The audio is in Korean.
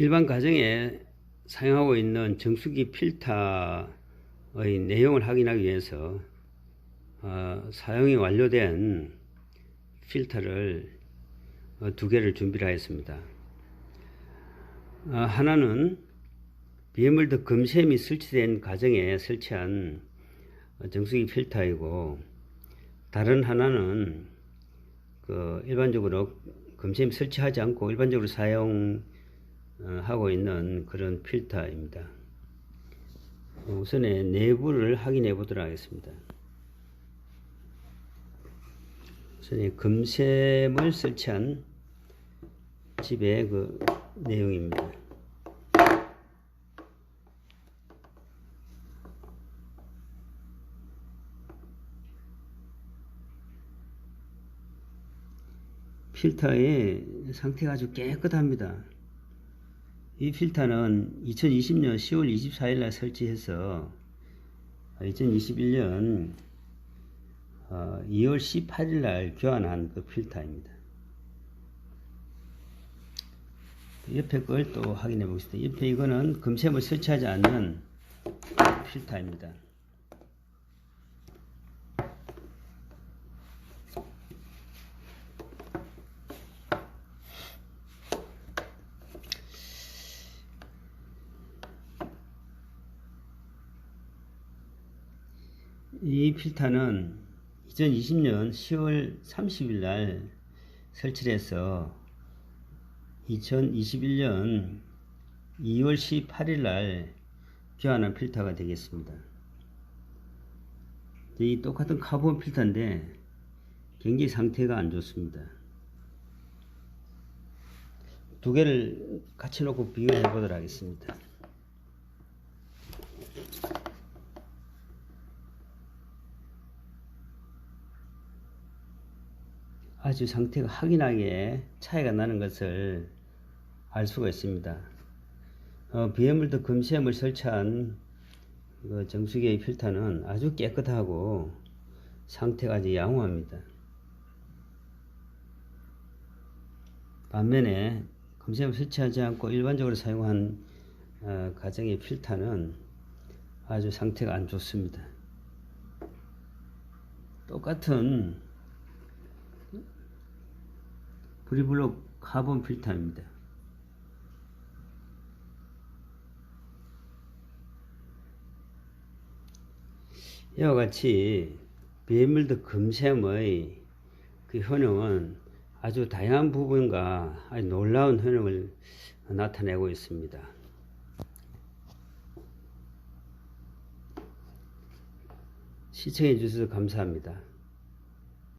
일반 가정에 사용하고 있는 정수기 필터의 내용을 확인하기 위해서 어, 사용이 완료된 필터를 어, 두 개를 준비를 하였습니다. 어, 하나는 비해물드 금샘이 설치된 가정에 설치한 어, 정수기 필터이고 다른 하나는 그 일반적으로 금샘 설치하지 않고 일반적으로 사용 하고 있는 그런 필터입니다. 우선에 내부를 확인해 보도록 하겠습니다. 우선에 금샘을 설치한 집의 그 내용입니다. 필터의 상태가 아주 깨끗합니다. 이 필터는 2020년 10월 24일 날 설치해서 2021년 2월 18일 날 교환한 그 필터입니다. 옆에 걸 또 확인해 보겠습니다. 옆에 이거는 금샘을 설치하지 않는 필터입니다. 이 필터는 2020년 10월 30일 날 설치를 해서 2021년 2월 18일 날 교환한 필터가 되겠습니다. 이 똑같은 카본 필터인데 굉장히 상태가 안 좋습니다. 두 개를 같이 놓고 비교해 보도록 하겠습니다. 아주 상태가 확연하게 차이가 나는 것을 알 수가 있습니다. 어, 비해물도 금시험을 설치한 그 정수기의 필터는 아주 깨끗하고 상태가 아주 양호합니다. 반면에 금시험을 설치하지 않고 일반적으로 사용한 어, 가정의 필터는 아주 상태가 안 좋습니다. 똑같은 프리블록 카본 필터입니다. 이와 같이 비밀드 금샘의 그 효능은 아주 다양한 부분과 아주 놀라운 효능을 나타내고 있습니다. 시청해 주셔서 감사합니다.